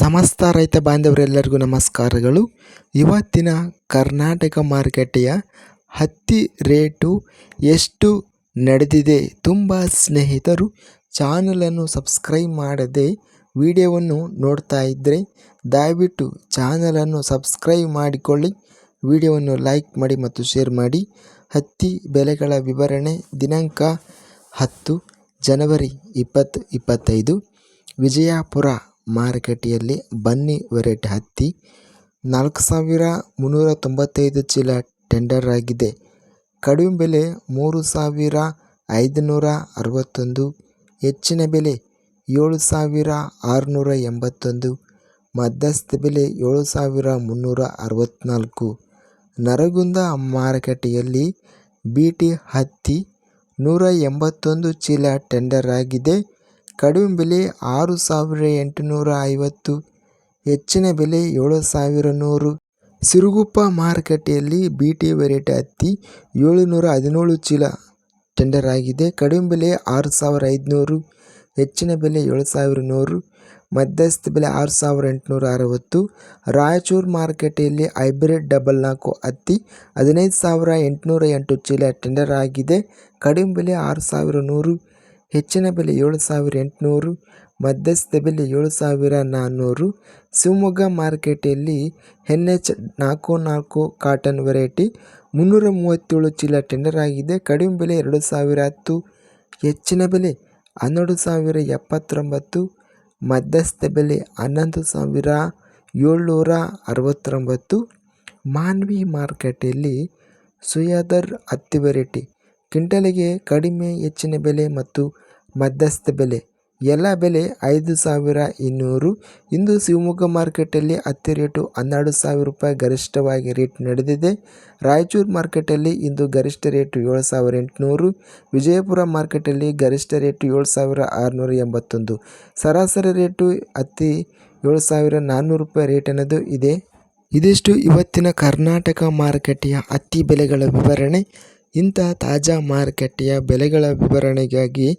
ಸಮಸ್ತ ರೈತ ಬಾಂಧವರೆಲ್ಲರಿಗೂ ನಮಸ್ಕಾರಗಳು. ಇವತ್ತಿನ ಕರ್ನಾಟಕ ಮಾರುಕಟ್ಟೆಯ ಹತ್ತಿ ರೇಟು ಎಷ್ಟು ನಡೆದಿದೆ ತುಂಬ ಸ್ನೇಹಿತರು ಚಾನಲನ್ನು ಸಬ್ಸ್ಕ್ರೈಬ್ ಮಾಡದೆ ವಿಡಿಯೋವನ್ನು ನೋಡ್ತಾ ಇದ್ದರೆ ದಯವಿಟ್ಟು ಚಾನಲನ್ನು ಸಬ್ಸ್ಕ್ರೈಬ್ ಮಾಡಿಕೊಳ್ಳಿ, ವಿಡಿಯೋವನ್ನು ಲೈಕ್ ಮಾಡಿ ಮತ್ತು ಶೇರ್ ಮಾಡಿ. ಹತ್ತಿ ಬೆಲೆಗಳ ವಿವರಣೆ ದಿನಾಂಕ ಹತ್ತು ಜನವರಿ ಇಪ್ಪತ್ತು ಇಪ್ಪತ್ತೈದು, ವಿಜಯಪುರ ಮಾರುಕಟ್ಟೆಯಲ್ಲಿ ಬನ್ನಿ ವೆರೈಟಿ ಹತ್ತಿ. ನಾಲ್ಕು ಸಾವಿರ ಮುನ್ನೂರ ತೊಂಬತ್ತೈದು ಚೀಲ ಟೆಂಡರ್ ಆಗಿದೆ. ಕಡಿಮೆ ಬೆಲೆ ಮೂರು ಸಾವಿರ ಐದುನೂರ ಅರವತ್ತೊಂದು, ಹೆಚ್ಚಿನ ಬೆಲೆ ಏಳು ಸಾವಿರ ಆರುನೂರ ಎಂಬತ್ತೊಂದು, ಮಧ್ಯಸ್ಥ ಬೆಲೆ ಏಳು ಸಾವಿರ ಮುನ್ನೂರ ಅರವತ್ತ್ನಾಲ್ಕು ನರಗುಂದ ಮಾರುಕಟ್ಟೆಯಲ್ಲಿ ಬಿ ಟಿ ಹತ್ತಿ ನೂರ ಎಂಬತ್ತೊಂದು ಚೀಲ ಟೆಂಡರ್ ಆಗಿದೆ. ಕಡಿಮೆ ಬೆಲೆ ಆರು ಸಾವಿರ ಎಂಟುನೂರ ಐವತ್ತು, ಹೆಚ್ಚಿನ ಬೆಲೆ ಏಳು ಸಾವಿರ ನೂರು. ಸಿರುಗುಪ್ಪ ಮಾರುಕಟ್ಟೆಯಲ್ಲಿ ಬಿ ಟಿ ವೆರೈಟಿ ಹತ್ತಿ ಏಳುನೂರ ಹದಿನೇಳು ಚೀಲ ಟೆಂಡರ್ ಆಗಿದೆ ಕಡಿಮೆ ಬೆಲೆ ಆರು ಸಾವಿರ ಐದುನೂರು, ಹೆಚ್ಚಿನ ಬೆಲೆ ಏಳು ಸಾವಿರ ನೂರು, ಮಧ್ಯಸ್ಥ ಬೆಲೆ ಆರು ಸಾವಿರ ಎಂಟುನೂರ ಅರವತ್ತು. ರಾಯಚೂರು ಮಾರುಕಟ್ಟೆಯಲ್ಲಿ ಹೈಬ್ರಿಡ್ ಡಬಲ್ ನಾಲ್ಕು ಹತ್ತಿ ಹದಿನೈದು ಸಾವಿರ ಎಂಟುನೂರ ಎಂಟು ಚೀಲ ಟೆಂಡರ್ ಆಗಿದೆ ಕಡಿಮೆ ಬೆಲೆ ಆರು ಸಾವಿರ ನೂರು ಹೆಚ್ಚಿನ ಬೆಲೆ ಏಳು ಸಾವಿರ ಎಂಟುನೂರು ಮಧ್ಯಸ್ಥ ಬೆಲೆ ಏಳು ಸಾವಿರ ನಾನ್ನೂರು ಶಿವಮೊಗ್ಗ ಮಾರ್ಕೆಟಲ್ಲಿ ಎನ್ ಎಚ್ ನಾಲ್ಕು ನಾಲ್ಕು ಕಾಟನ್ ವೆರೈಟಿ ಮುನ್ನೂರ ಮೂವತ್ತೇಳು ಚೀಲ ಟೆಂಡರ್ ಆಗಿದೆ. ಕಡಿಮೆ ಬೆಲೆ ಎರಡು ಸಾವಿರ ಹತ್ತು, ಹೆಚ್ಚಿನ ಬೆಲೆ ಹನ್ನೆರಡು ಸಾವಿರ ಎಪ್ಪತ್ತೊಂಬತ್ತು ಮಧ್ಯಸ್ಥ ಬೆಲೆ ಹನ್ನೊಂದು ಸಾವಿರ ಏಳ್ನೂರ ಅರವತ್ತೊಂಬತ್ತು. ಮಾನ್ವಿ ಮಾರ್ಕೆಟಲ್ಲಿ ಸುಯಾದರ್ ಹತ್ತಿ ವೆರೈಟಿ, ಕ್ವಿಂಟಲಿಗೆ ಕಡಿಮೆ, ಹೆಚ್ಚಿನ ಬೆಲೆ ಮತ್ತು ಮಧ್ಯಸ್ಥ ಬೆಲೆ. ಎಲ್ಲ ಬೆಲೆ ಐದು ಸಾವಿರ ಇನ್ನೂರು. ಇಂದು ಶಿವಮೊಗ್ಗ ಮಾರ್ಕೆಟಲ್ಲಿ ಹತ್ತಿ ರೇಟು ಹನ್ನೆರಡು ಸಾವಿರ ರೂಪಾಯಿ ಗರಿಷ್ಠವಾಗಿ ರೇಟ್ ನಡೆದಿದೆ. ರಾಯಚೂರು ಮಾರ್ಕೆಟಲ್ಲಿ ಇಂದು ಗರಿಷ್ಠ ರೇಟು ಏಳು ಸಾವಿರ ಎಂಟುನೂರು. ವಿಜಯಪುರ ಮಾರ್ಕೆಟಲ್ಲಿ ಗರಿಷ್ಠ ರೇಟು ಏಳು ಸಾವಿರ ಆರುನೂರ ಎಂಬತ್ತೊಂದು. ಸರಾಸರಿ ರೇಟು ಹತ್ತಿ ಏಳು ಸಾವಿರ ನಾನ್ನೂರು ರೂಪಾಯಿ ರೇಟ್ ಅನ್ನೋದು ಇದೆ. ಇದಿಷ್ಟು ಇವತ್ತಿನ ಕರ್ನಾಟಕ ಮಾರುಕಟ್ಟೆಯ ಹತ್ತಿ ಬೆಲೆಗಳ ವಿವರಣೆ. ಇಂಥ ತಾಜಾ ಮಾರುಕಟ್ಟೆಯ ಬೆಲೆಗಳ ವಿವರಣೆಗಾಗಿ